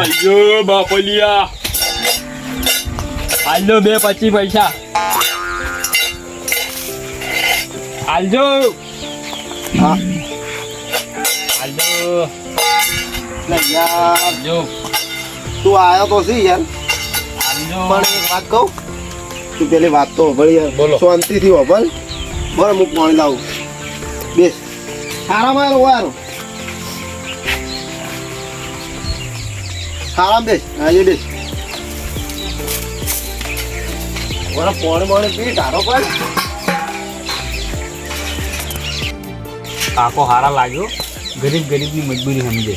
અయ్యో બાપલિયા. હાલજો બે પચી પૈસા. આલજો હા. હાલજો યાર તું આવ્યો તો સી યાર? આલજો પણ એક વાત કહું? તું પેલી વાત તો હોભળ યાર. બોલો. શાંતિથી હોભળ. બરાબર હું પાણી લાવું. બેસ. સારામાં વાર સારામાં બેસ આજે બેસ. ઓરા પોણે પોણે પી ટારો પર કાકો હારા લાગ્યો. ગરીબ ગરીબની મજબૂરી સમજે.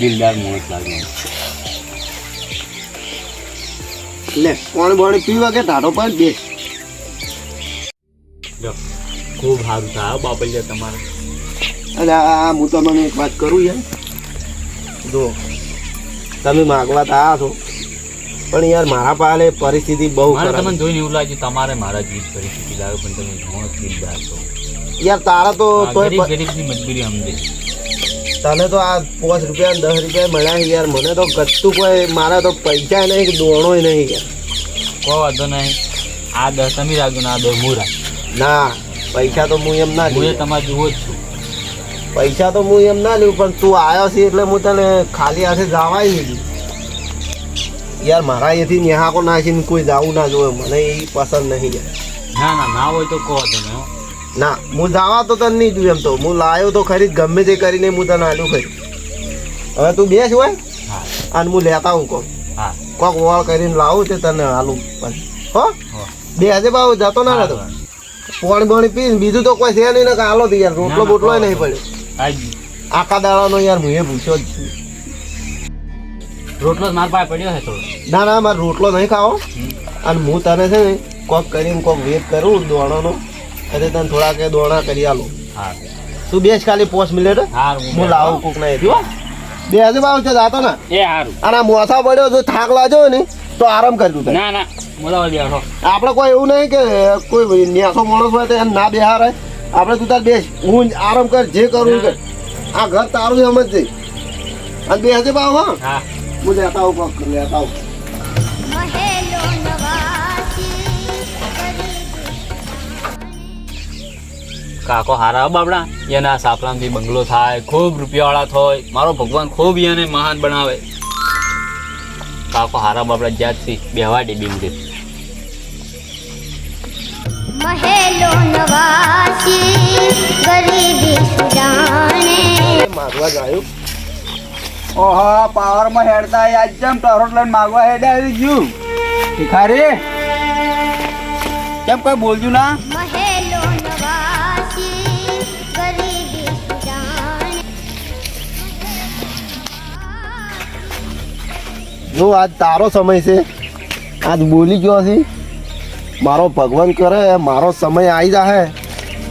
દિલદાર માણસ લાગ્યો લે પોણે પોણે પીવા કે ટારો પર બેસ. જો ખૂબ સારું થાય. બાપલિયા તમારે. અરે આ હું તમને એક વાત કરું યાર. જો. તમે માગવા તો છો. પણ યાર મારા પાસે પરિસ્થિતિ બહુ મારે તમને જોઈને એવું લાગ્યું તમારે મારા જેવી પરિસ્થિતિ લાગે પણ તમે ઘણો દિલદાર છો. યાર તારા તો તોય ગરીબની મજબૂરી સમજે. તને તો આ પાંચ રૂપિયા દસ રૂપિયા મળ્યા યાર. મને તો ગતું કોઈ મારા તો પૈસા નહીં કે દોણોય નહીં યાર. કોઈ વાંધો નહીં. આ દસ તમે રાખજો ને આ દસ હું રાખ ના પૈસા તો હું એમ ના હું તમારે જુઓ જ છું. પૈસા તો હું એમ ના લઉં પણ તું આવ્યો છે એટલે હું તને ખાલી હાથે જવાય નહીં. યાર મારા અહીંયાથી નેહાકો નાખીને કોઈ જાવું ના જોવે મને એ પસંદ નહીં યાર. ના ના ના હોય તો કહો તમે ના હું જવા તો તને નહીં જોયું એમ તો. હું લાવ્યો તો ખરી ગમે તે કરીને હું તને આલ્યું ખરી. હવે તું બેસ હોય અને હું લેતા હું કોક. હા. કોક વોળ કરીને લાવું તે તને આલું. પછી હો. બે હજે બાબુ જતો ના રહેતો. પાણી પાણી પીને બીજું તો કોઈ છે નહીં ને કાલો યાર રોટલો બોટલો નહીં પડ્યો આખા દાડાનો યાર હું એ ભૂસ્યો જ છું. રોટલો માર પાસે પડ્યો છે થોડો ના ના મારે રોટલો નહીં ખાવો. અને હું તને છે ને કોક કરીને કોક વેટ કરું દોણાનો. અને તને થોડા કે દોણા કરી આલો. હા. તું બેસ ખાલી પોસ્ટ મિનિટ. હારું હું લાવું કોક ના એથી બે હજુ ભાવ છે જાતો ને. એ સારું અને મોસા પડ્યો જો થાક લાજો ને તો આરામ કરજો ના ના મોલા બેઠો. આપણે કોઈ એવું નહીં કે કોઈ ન્યાસો માણસ હોય તો ના બેહારે આપણે તું તાર બેસ હું આરામ કર જે કરું કર. આ ઘર તારું છે સમજ જઈ અને બે હજે બાવ હા? હા. હું લેતા આવું કોક લેતા આવું. કાકો હારા બાબડા? એના સાપરામથી બંગલો થાય ખૂબ રૂપિયાવાળા થાય. મારો ભગવાન ખૂબ એને મહાન બનાવે. કાકો હારા બાબડા જ્યાંથી બેહવા ડેબી બિંદે મહેલો નવાસી ગરીબી સુજાણે. માગવા જાયું. ઓહો પાવરમાં હેડતા આજ જેમ ટરોટ લઈને માગવા હેડે આવી ગયું. ભિખારી કેમ કઈ બોલજો ના? મહેલો નવાસી ગરીબી સુજાણે. જો આજ તારો સમય છે. આજ બોલી ગયો છે મારો ભગવાન કરે, મારો સમય આવી જાહે,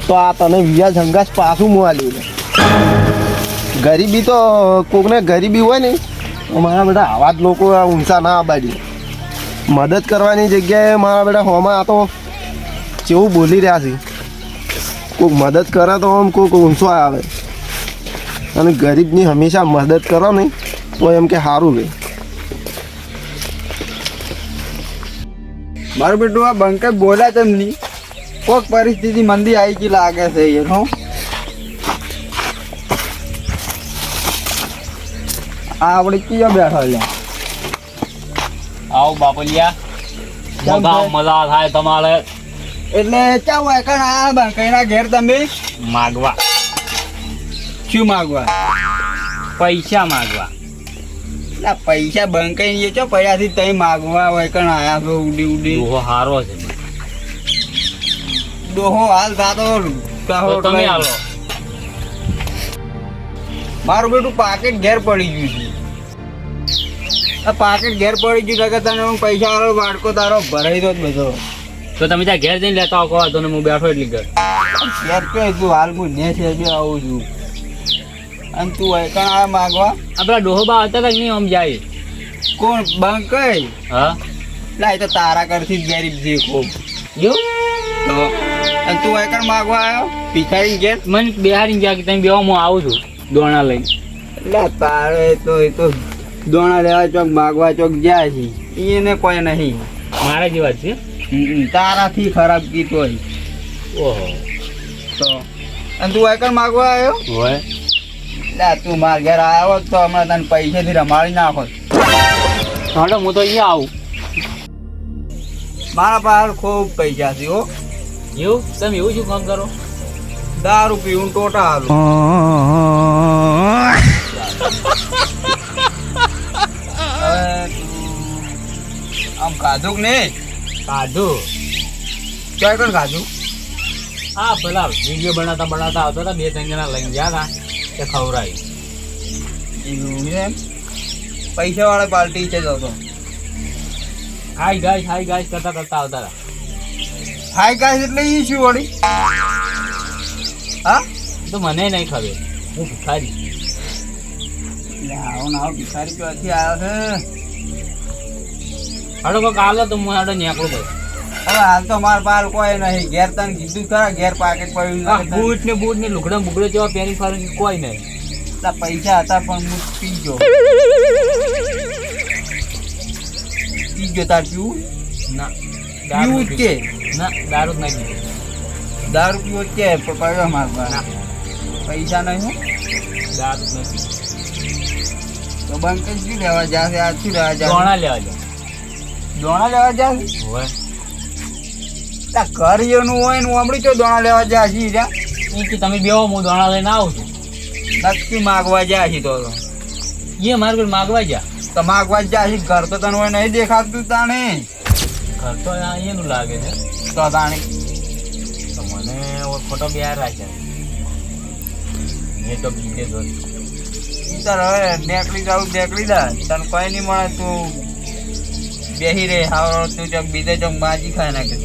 તો આ તને વ્યાજ હંગાસ પાછું હું આલ્યું લે. ગરીબી તો કોકને ગરીબી હોય ને મારા બેટા આવા જ લોકો ઊંચા ના આબાડી મદદ કરવાની જગ્યાએ મારા બેટા હોમાં આ તો કેવું બોલી રહ્યા છે. કોઈક મદદ કરે તો આમ કોઈક ઊંચો આવે. અને ગરીબની હંમેશા મદદ કરો ને તો એમ કે સારું રહે મારું બેટું આ બંકે બોલ્યા તેમ નહીં. કોઈક પરિસ્થિતિ મંદી આવી ગઈ લાગે છે હો. આ આપણે કયો બેઠો છે? આવો બાપલિયા. મજા મજા થાય તમારે. એટલે ચા વાયકણ આ બંકેના ઘેર તમે? માગવા. શું માગવા? પૈસા માગવા. એટલે પૈસા બંકાઈ એ ચો પડ્યાથી તઈ માગવા વાયકણ આયા છો ઉડી ઉડી. ડોહો હારો છે. ડોહો હાલ થાતો કહો તમે હાલો. મારું બેટું પાકેટ ઘેર પડી ગયું છે. આ પાકેટ ઘેર પડી ગયું કે તને હું પૈસા વાળો વાડકો તારો ભરાઈ દો બધો. તો તમે ત્યાં ઘેર જઈને લેતા આવો તો ને હું બેઠો એટલી ઘર. ઘેર કે તું હાલ હું ને છે આવું છું. અને તું એકણ આ માગવા? આપણા ડોહોબા હતા કે નહીં આમ જાય? કોણ? બંકઈ હા? લાય તો તારા કરથી ગરીબ છે ખૂબ. જો. તો અને તું એકર માગવા આવ્યો? ભિખારી ઘેર મને બિહારી ગયા કે તમે બેવા હું આવું છું દોણા લઈને. એટલે તારે તો એ તો દોણા લેવા ચોક માગવા ચોક જાય છે. એને કોઈ નહીં. મારા જેવા છે? તારાથી ખરાબ ગીત હોય. ઓહો. તો અને તું એકર માગવા આવ્યો? હોય. લે તું માર ઘેર આવ્યો તો હમણાં તને પૈસેથી રમાડી નાખો. હાલો હું તો અહીંયા આવું. મારા પાસે ખૂબ પૈસા છે હો. એવું? તમે એવું શું કામ કરો? દારૂ પીવું ટોટા હાલું આમ ખાધું કે નહીં? કાઢું ચોય કોણ ખાધું? હા પેલા વીડિયો બનાવતા બનાવતા આવતા હતા બે ત્રણ જણા લઈને ગયા હતા. તે ખવડાવી એમ? પૈસા વાળા પાર્ટી છે તો હાય ગાઈસ હાય ગાઈસ કરતા કરતા આવતા હતા હાય ગાઈસ એટલે ઈ શું વળી? હા? તો મને નહીં ખબર. હું ભિખારી. આવો ના આવો ભિખારી ક્યાંથી આવ્યો છે. હાડો કાલે તો હું હાડો નીકળું ભાઈ હવે હાલ તો માર પાર કોઈ નહીં. ઘેર તને કીધું ખરા ઘેર પાકેટ પડ્યું બૂટ ને બૂટ ને લુગડા બુગડો જેવા પહેરી ફરી કોઈ નહીં. એટલા પૈસા હતા પણ હું પી ગયો. પી ગયો તાર પીવું? ના પીવું જ કે? ના દારૂ જ નહીં દારૂ પીવો કે? પણ પડ્યો માર પાસે પૈસા નહીં હું? દારૂ નથી. તો બંધ કરી શું લેવા જાશે? આ શું લેવા જાશે? દોણા લેવા જાવ દોણા લેવા જાશે? હોય તા ઘર એનું હોય ને હમણાં ચો દોણા લેવા જા છી રહ્યા? એ કે તમે બેવો હું દોણા લઈને આવું છું. નક્કી માગવા જા છી તો. એ મારે કોઈ માગવા જા તો માગવા જાશે ઘર તો તને હોય નહીં દેખાતું તાણે. ઘર તો એનું લાગે છે. તો તાણે. તો મને ખોટો બિહાર રાખ્યા મેં તો બીજે તો તાર હવે નેકડી જાવ નેકડી દા. તને કોઈ નહીં મળે તું બેહી રે હાવ તું ચોક બીજે ચોક માજી ખાઈ નાખે.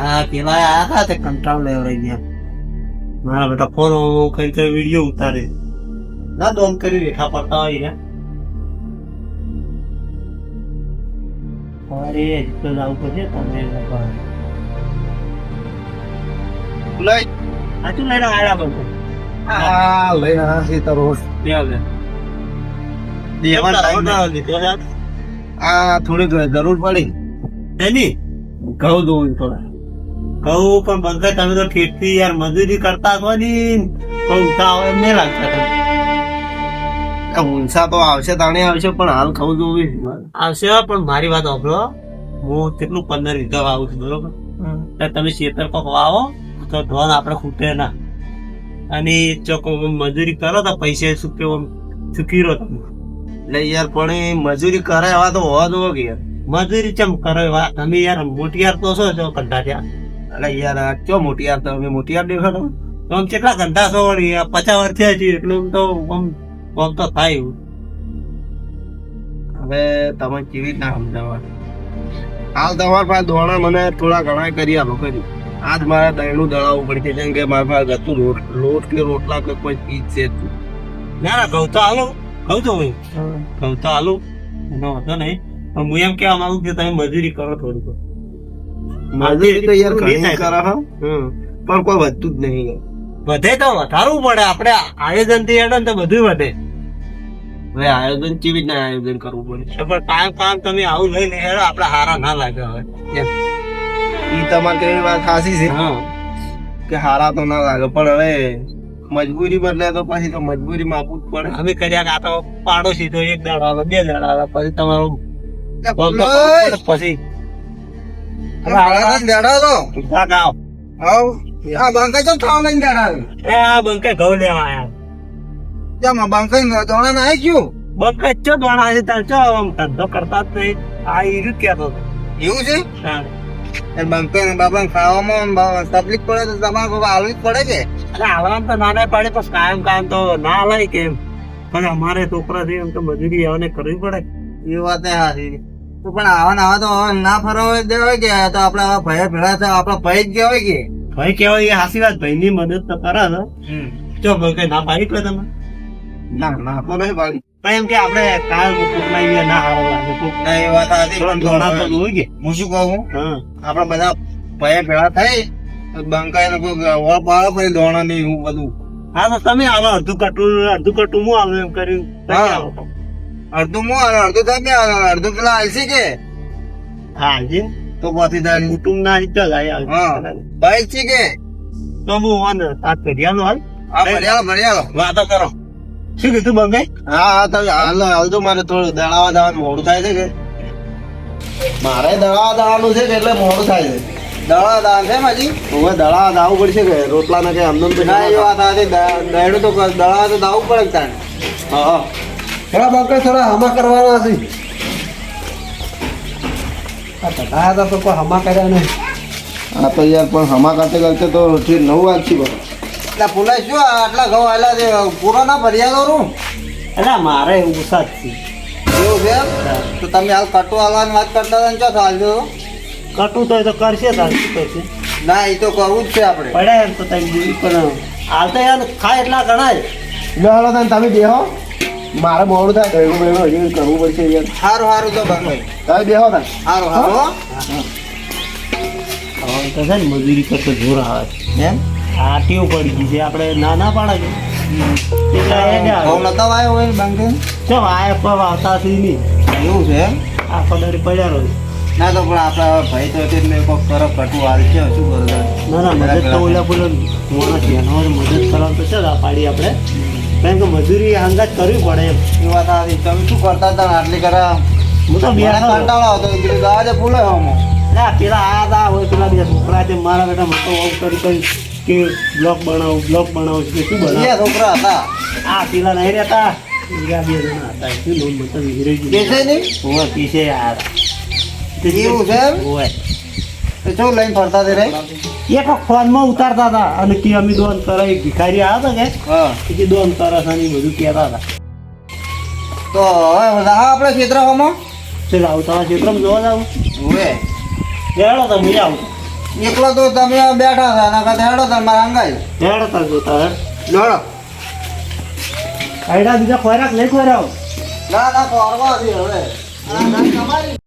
હા પેલા આયા હતા કંટાળ લેવરાઈ ગયા. મારા બેટા ફોન કઈ કઈ વીડિયો ઉતારે. ના દોન કરી રેખા પડતા હોય ને. અરે તો જવું પડશે તમને લઈ. સાચું લઈને આયા બધું હા લઈને આવ્યા છે તારો ટાઈમ આ થોડીક જરૂર પડી. એની? ઘઉં દઉં થોડા. ઘઉં પણ બધા તમે તો ઠેઠથી યાર મજૂરી કરતા છો ને. ઊંચા આવે એમ નહીં લાગતા ઊંચા તો આવશે તાણે આવશે પણ હાલ ખાવું જોવી આવશે પણ મારી વાત સાંભળો. હું કેટલું પંદર લીધો આવું છું બરોબર? તમે શેતર કોક વાવો તો ધોન આપણે ખૂટે ના. અને ચોકો મજૂરી કરો તો પૈસે સુકે ચૂકી રહો તમે. એટલે યાર પણ એ મજૂરી કરે એવા તો હોવા દો કે યાર મજૂરી ચમ કરો એવા તમે યાર મોટી યાર તો છો જો એટલે યાર આ ચો મોટિયાર તો અમે મોટિયાર દેખાડો તો. આમ કેટલા ઘંટા છો વળી પચાસ વર્ષ થયા છીએ એટલે તો આમ કોમ તો થાય. હવે તમે કેવી રીતના સમજાવવા હાલ તમારા પાસે દોણા મને થોડા ઘણા કરી આપો કરી આજ મારે દહીંનું દળાવવું પડશે જેમ કે મારા પાસે ગતું લોટ લોટ કે રોટલા કે કોઈ ચીજ છે ના ના કહું તો હાલો કહું તો ભાઈ. કહું તો હાલો. એનો વાંધો નહીં. પણ હું એમ કહેવા માંગુ કે તમે મજૂરી કરો થોડુંક. મજૂરી તો યાર ઘણી કરો હો. પણ કોઈ વધતું જ નહીં વધે તો વધારવું પડે. આપણે આયોજનથી હેડો તો બધું વધે. હવે આયોજન કેવી રીતના આયોજન કરવું પડે? પણ કામ કામ તમે આવું લઈને હેડો. આપણે હારા ના લાગે હવે. ઈ તમારી વાત ખાસી છે. કે હારા તો ના લાગે. પણ હવે મજબૂરી બદલે તો પછી તો મજબૂરી માં આપવું જ પડે. અમે કર્યા આ તો પાડોશી તો એક દાડો આવે બે દાડા આવે. પછી તમારું પછી એ આ બંકે ઘઉં લેવા આયા. બંકે ચો દોણા છે તાર? ચો ધંધો કરતા જ નહીં. આ ઈરું કહેતો એવું છે? હા. બંકો બાબા ખાવામાં તકલીફ પડે તો તમારે કોઈ આલવી જ પડે કે? અરે હાલવાનું તો ના ના પાડે પણ કાયમ કાયમ તો ના હલાય કેમ? પણ અમારે છોકરા છે એમ તો મજૂરી આવને કરવી પડે. એ વાત સાચી તો પણ આવા આવા તો ના ફરવા દેવાય કે તો આપડે ભય ભેળા છે આપડા ભય જ કહેવાય કે. ભાઈ કેવાય એ હાસી વાત ભાઈ ની મદદ તો કરે છે જો કઈ ના પાડી પડે તમે ના ના તો નહીં પાડી. પણ એમ કે આપણે કાલ કોકના ના હારો કોક ના એ વાત હારી થોડા તો જોઈ કે? હું શું કહું? હા. બધા ભય ભેળા થઈ બંકાઈ ને કોઈ વળ પાડો પછી દોણા નહીં હું બધું. હા તો તમે આવો અડધું કટું અડધું કટું હું આવું એમ કર્યું. હા. અડધું મો અડધું તમે અડધું પેલા આલસી કે? હા જી તો પછી તાર કુટુંબ ના ચલાય હા. બાઈક છે કે? તો હું વાન તાત ફેરિયાનો હાલ. હા ભર્યાલો ભર્યાલો વાતો કરો. શું કીધું બંગાઈ? હા હા તમે હાલ હાલ તો મારે થોડું દળાવા જવાનું મોડું થાય છે કે? મારે દળાવા દાવાનું છે કે એટલે મોડું થાય છે. દળા દાન છે માજી હવે દળા દાવું પડશે કે રોટલા ના કે આમદમ તો ના એ વાત આ દહેડું તો દળા તો દાવું પડે તાણે હા હા. થોડા બંકાઈ થોડા હમા કરવાના છે આ ટકા હતા તો કોઈ હમા કર્યા નહીં. આ તો યાર પણ હમા કરતે કરતે તો ઠીક નવ વાગશી બરો એટલે ભૂલાય શું આટલા ઘઉં આટલા છે? પૂરો ના ભર્યા કરું? એટલે મારે ઓછા જ છે. એવું છે તો તમે હાલ કટુ હાલવાની વાત કરતા હતા ને ચો હાલજો કટું તો એ તો કરશે તાર શું કરશે ના એ તો કરવું જ છે આપણે. પડ્યા એમ તો તમે બીજું પણ હાલ તો યાર ખાય એટલા ગણાય હાલો તને તમે બેહો. મારે મોડું થાય ગયું ભેગું હજી કરવું પડશે યાર. સારું સારું તો ભાઈ. તમે બેહો ને સારું સારું હવે તો છે ને મજૂરી કરતો જોર આવે. એમ? આ ટેવ પડી ગઈ છે આપણે ના પાડે છે. નહીં. એવું છે આ પદારી પડ્યા રહે ના તો પણ આપણા ભાઈ તો એટલે કોઈક તરફ ઘટવું હાલ છે શું કરું ના ના મદદ તો ઓલા બોલો મદદ કરવા તો ચાલ આ પાડી આપણે. કારણ કે મજૂરી અંદાજ કરવી પડે એ વાત આવી તમે શું કરતા હતા આટલી કરા હું તો બેઠો કંટાળો આવતો. કીધું ગાવા દે ફૂલે ના પેલા આ દા હોય પેલા બીજા છોકરા છે. મારા બેટા મતો આવું કરી કરી કે બ્લોક બનાવો બ્લોક બનાવો કે શું બનાવો? છોકરા હતા. આ પેલા નહીં રહેતા. બીજા બે જણા હતા. શું લોન વિસરી ગયું બેસે નહીં? હોય પીસે યાર. એવું છે હોય તો શું લઈને ફરતા તે રે એક ફોનમાં ઉતારતા હતા અને કે અમે દોન કરે એક ભિખારી આવ્યા હતા કે? કે દોન કરે છે ને બધું કહેતા હતા. તો હવે હા આપણે ક્ષેત્રમાં? ચાલ આવું તમારા ક્ષેત્રમાં જોવા જાવ હવે હેડો તો મજા આવું એકલો તો તમે બેઠા હતા એના કદાચ હેડો તમે મારા અંગાઈ. હેડો તા જોતા હેડો. આઈડા બીજા ખોરાક લઈ ખોરાવ ના ના ખોરવા છે હવે. આ ના તમારી